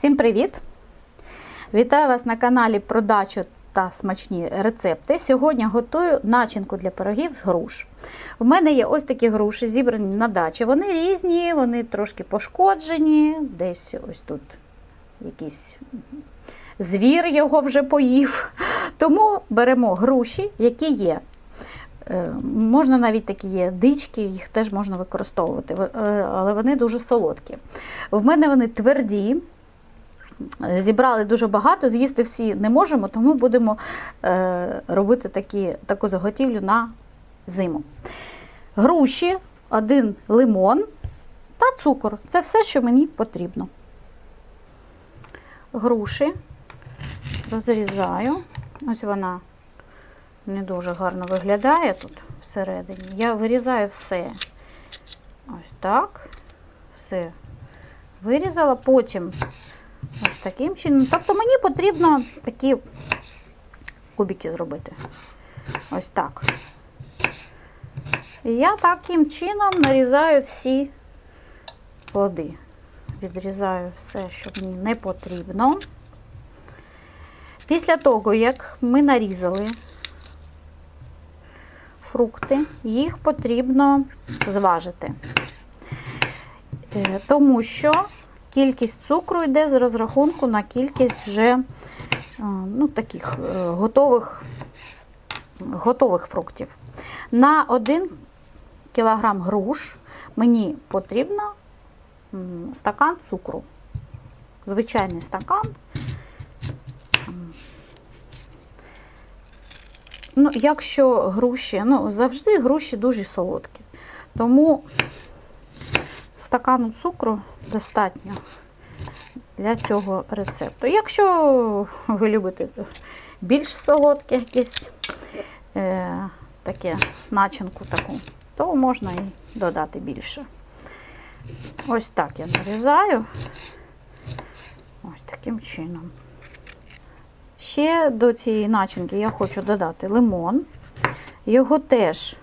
Всім привіт! Вітаю вас на каналі про дачу та смачні рецепти. Сьогодні готую начинку для пирогів з груш. У мене є ось такі груші, зібрані на дачі. Вони різні, вони трошки пошкоджені, десь ось тут якийсь звір його вже поїв. Тому беремо груші, які є. Е, Можна навіть такі є дички, їх теж можна використовувати, е, але вони дуже солодкі. В мене вони тверді. Зібрали дуже багато, з'їсти всі не можемо, тому будемо е, робити такі, таку заготівлю на зиму. Груші, один лимон та цукор. Це все, що мені потрібно. Груші розрізаю. Ось вона не дуже гарно виглядає тут всередині. Я вирізаю все. Ось так. Все вирізала. Потім ось таким чином. Тобто мені потрібно такі кубики зробити. Ось так. І я таким чином нарізаю всі плоди. Відрізаю все, що мені не потрібно. Після того, як ми нарізали фрукти, їх потрібно зважити. Е, Тому що кількість цукру йде з розрахунку на кількість вже е, ну, таких е, готових, готових фруктів. На 1 кілограм груш мені потрібно стакан цукру. Звичайний стакан. Ну, якщо груші, ну, завжди груші дуже солодкі. Тому стакану цукру достатньо для цього рецепту. Якщо ви любите більш солодке якесь е, таке начинку таку, то можна і додати більше. Ось так я нарізаю. Ось таким чином. Ще до цієї начинки я хочу додати лимон. Його теж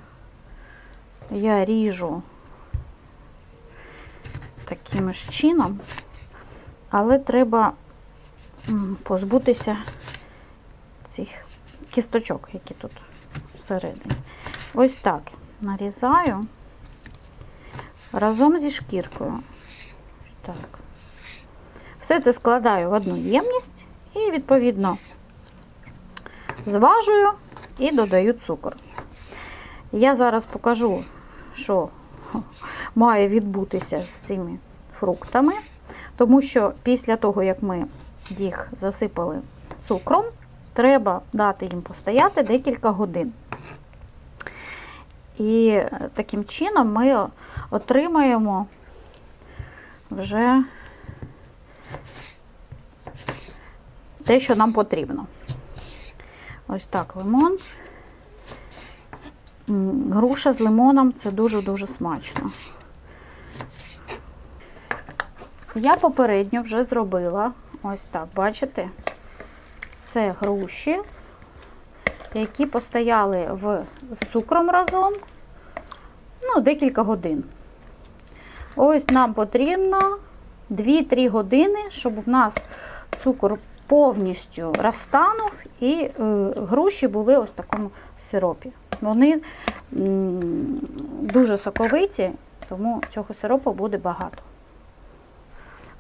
я ріжу таким ж чином, але треба позбутися цих кісточок, які тут всередині. Ось так нарізаю разом зі шкіркою. Так. Все це складаю в одну ємність і, відповідно, зважую і додаю цукор. Я зараз покажу, що має відбутися з цими фруктами, тому що після того, як ми їх засипали цукром, треба дати їм постояти декілька годин. І таким чином ми отримаємо вже те, що нам потрібно. Ось так лимон. Груша з лимоном це дуже-дуже смачно. Я попередньо вже зробила ось так, бачите? Це груші, які постояли в, з цукром разом ну, декілька годин. Ось нам потрібно 2-3 години, щоб в нас цукор повністю розтанув і е, груші були ось в такому сиропі. Вони м, дуже соковиті, тому цього сиропу буде багато.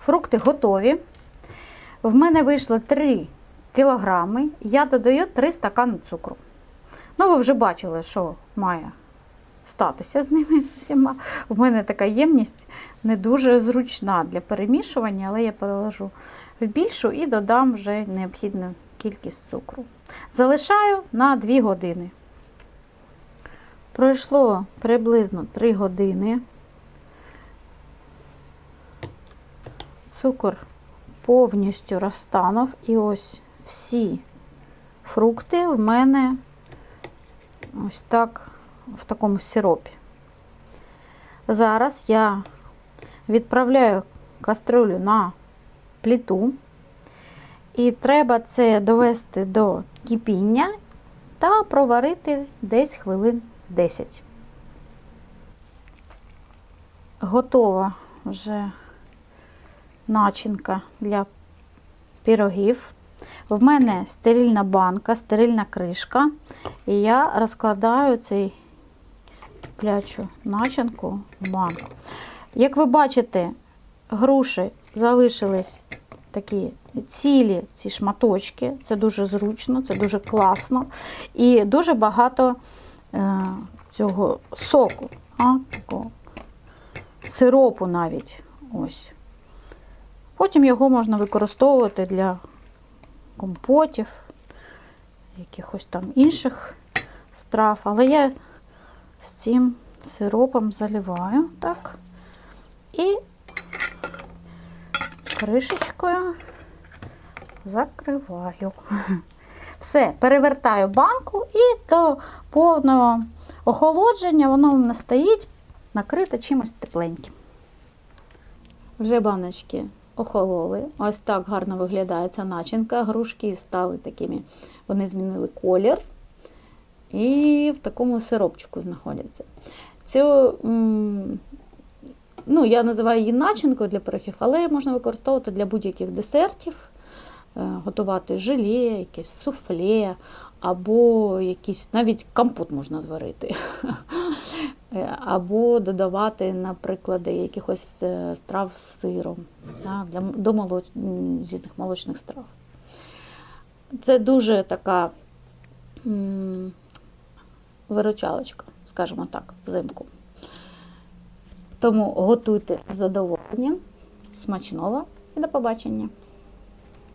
Фрукти готові. В мене вийшло 3 кілограми. Я додаю 3 стакани цукру. Ну, ви вже бачили, що має статися з ними з всіма. В мене така ємність не дуже зручна для перемішування, але я переложу в більшу і додам вже необхідну кількість цукру. Залишаю на 2 години. Пройшло приблизно 3 години. Цукор повністю розтанув, і ось всі фрукти в мене ось так в такому сиропі. Зараз я відправляю каструлю на плиту, і треба це довести до кипіння та проварити десь хвилин 10. Готова вже начинка для пірогів. В мене стерильна банка, стерильна кришка. І я розкладаю цей киплячу начинку в банку. Як ви бачите, груші залишились такі цілі ці шматочки. Це дуже зручно, це дуже класно. І дуже багато е, цього соку, а, такого сиропу навіть. Ось. Потім його можна використовувати для компотів, якихось там інших страв. Але я з цим сиропом заливаю так. І кришечкою закриваю. Все, перевертаю банку і до повного охолодження воно в мене стоїть накрите чимось тепленьким. Вже баночки охололи. Ось так гарно виглядає ця начинка. Грушки стали такими, вони змінили колір і в такому сиропчику знаходяться. Цю, ну, я називаю її начинкою для пирогів, але можна використовувати для будь-яких десертів, е, готувати желе, якесь суфле, або якийсь, навіть компот можна зварити. Е, Або додавати, наприклад, якихось е, страв з сиром для, до молоч... різних молочних страв. Це дуже така виручалочка, скажімо так, взимку. Тому готуйте з задоволенням, смачного і до побачення!